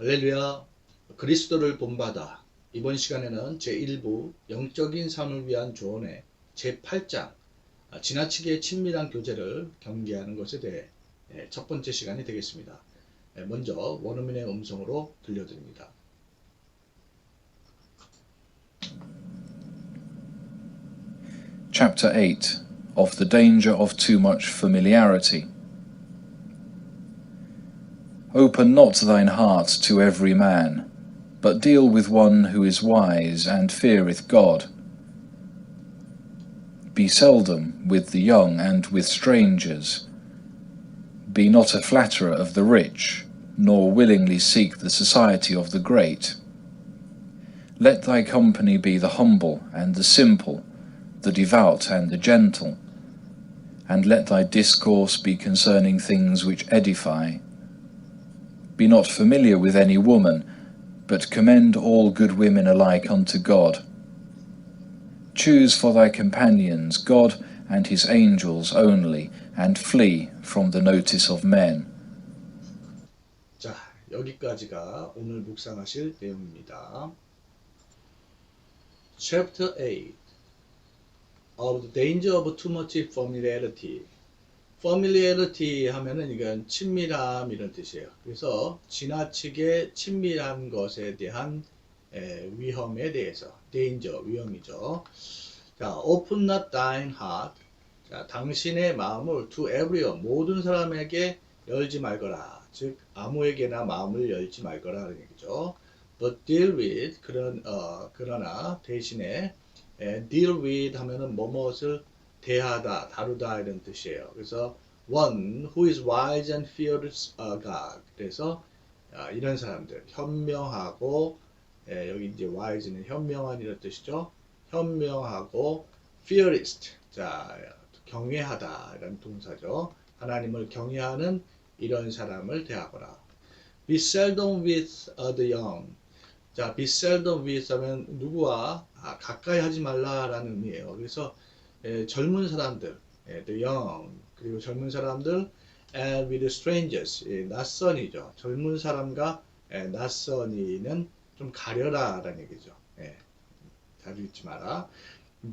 할렐루야 그리스도를 본받아 이번 시간에는 제1부 영적인 삶을 위한 조언의 제8장 아, 지나치게 친밀한 교제를 경계하는 것에 대해 예, 첫 번째 시간이 되겠습니다. 예, 먼저 원어민의 음성으로 들려드립니다. Chapter 8 of the danger of too much familiarity. Open not thine heart to every man, but deal with one who is wise and feareth God. Be seldom with the young and with strangers. Be not a flatterer of the rich, nor willingly seek the society of the great. Let thy company be the humble and the simple, the devout and the gentle, and let thy discourse be concerning things which edify. Be not familiar with any woman, but commend all good women alike unto God. Choose for thy companions God and his angels only, and flee from the notice of men. 자 여기까지가 오늘 묵상하실 내용입니다. Chapter 8 of the danger of too much familiarity. familiarity 하면은 이건 친밀함 이런 뜻이에요. 그래서 지나치게 친밀한 것에 대한 에, 위험에 대해서 danger 위험이죠. 자, open not thine heart. 자, 당신의 마음을 to everyone 모든 사람에게 열지 말거라. 즉 아무에게나 마음을 열지 말거라는 얘기죠. But deal with 그런 어 그러나 대신에 에, deal with 하면은 뭐뭇을 대하다, 다루다 이런 뜻이에요. 그래서 one who is wise and fears God. 그래서 아, 이런 사람들 현명하고 예, 여기 이제 wise는 현명한 이런 뜻이죠. 현명하고 fearist. 자, 경외하다 이런 동사죠. 하나님을 경외하는 이런 사람을 대하거라. Be seldom with the young. 자, be seldom with 하면 누구와 아, 가까이 하지 말라라는 의미예요. 그래서 예, 젊은 사람들, 예, the young, 그리고 젊은 사람들, and with strangers, 예, 낯선이죠. 젊은 사람과 예, 낯선이는 좀 가려라 라는 얘기죠. 예, 자주 잊지 마라.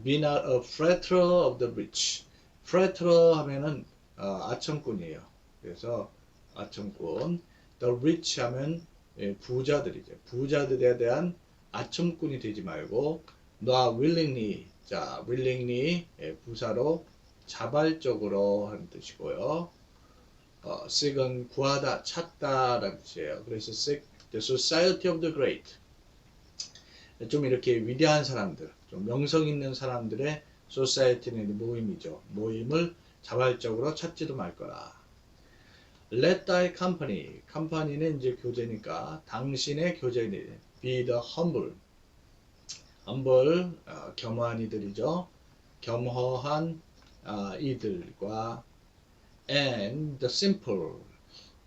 Be not a flatterer of the rich. flatterer 하면은 어, 아첨꾼이에요. 그래서 아첨꾼. The rich 하면 예, 부자들이죠. 부자들에 대한 아첨꾼이 되지 말고 너 willingly 자 willingly 예, 부사로 자발적으로 하는 뜻이고요. 어, seek은 구하다, 찾다라는 뜻이에요. 그래서 seek the society of the great 좀 이렇게 위대한 사람들, 좀 명성 있는 사람들의 society는 모임이죠. 모임을 자발적으로 찾지도 말 거라. Let thy company, company는 이제 교제니까 당신의 교제니 be the humble, humble 어, 겸허한 이들이죠. 겸허한 어, 이들과 and the simple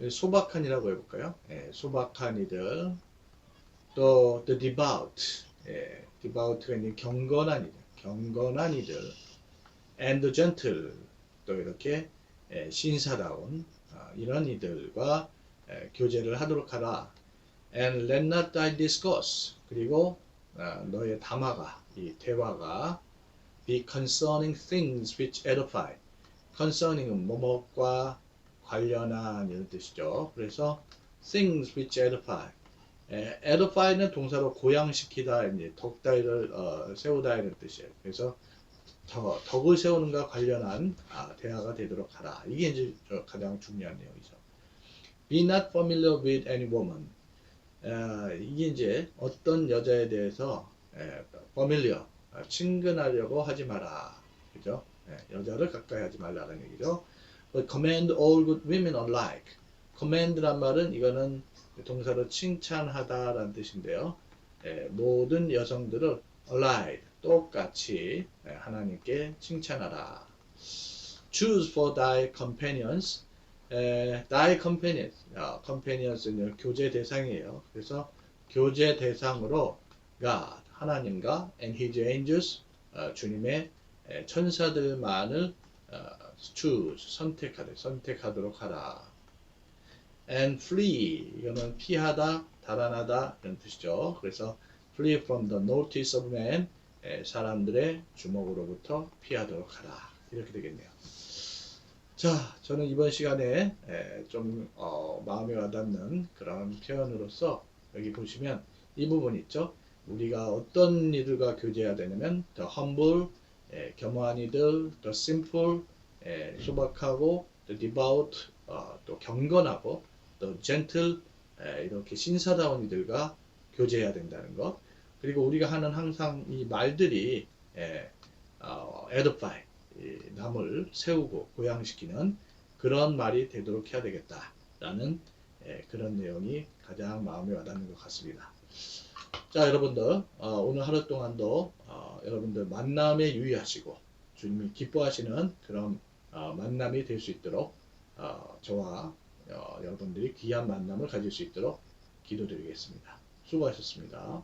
소박한이라고 해볼까요? 예, 소박한 이들 또 the devout 예, devout가 이제 경건한 이들, 경건한 이들 and the gentle 또 이렇게 예, 신사다운 아, 이런 이들과 예, 교제를 하도록 하라. And let not thy discourse 그리고 아, 너의 담화가 이 대화가 be concerning things which edify. concerning은 뭐뭐과 관련한 이런 뜻이죠. 그래서 things which edify. 에, edify는 동사로 고양시키다, 이제 덕다이를 어, 세우다 이런 뜻이에요. 그래서 더, 덕을 세우는가 관련한 아, 대화가 되도록 하라. 이게 이제 저 가장 중요한 내용이죠. Be not familiar with any woman. 에, 이게 이제 어떤 여자에 대해서 에, familiar, 아, 친근하려고 하지 마라. 그죠? 예, 여자를 가까이 하지 말라는 얘기죠. Command all good women alike. command란 말은 이거는 동사로 칭찬하다 라는 뜻인데요. 예, 모든 여성들을 alike 똑같이 예, 하나님께 칭찬하라. Choose for thy companions. 에, thy companions. 아, companions는 교제 대상이에요. 그래서 교제 대상으로 God 하나님과 and His angels 어, 주님의 에, 천사들만을 어, choose 선택하되 선택하도록 하라. and flee 이거는 피하다 달아나다 이런 뜻이죠. 그래서 flee from the notice of man 에, 사람들의 주목으로부터 피하도록 하라 이렇게 되겠네요. 자, 저는 이번 시간에 에, 좀 어, 마음에 와닿는 그런 표현으로서 여기 보시면 이 부분 있죠. 우리가 어떤 이들과 교제해야 되냐면 the humble, 에, 겸허한 이들, the simple, 에, 소박하고 the devout, 어, 또 경건하고 the gentle, 에, 이렇게 신사다운 이들과 교제해야 된다는 것. 그리고 우리가 하는 항상 이 말들이 에, 어, edify, 이 남을 세우고 고양시키는 그런 말이 되도록 해야 되겠다라는 에, 그런 내용이 가장 마음에 와닿는 것 같습니다. 자, 여러분들 어, 오늘 하루 동안도 어, 여러분들 만남에 유의하시고 주님이 기뻐하시는 그런 어, 만남이 될 수 있도록 어, 저와 어, 여러분들이 귀한 만남을 가질 수 있도록 기도드리겠습니다. 수고하셨습니다.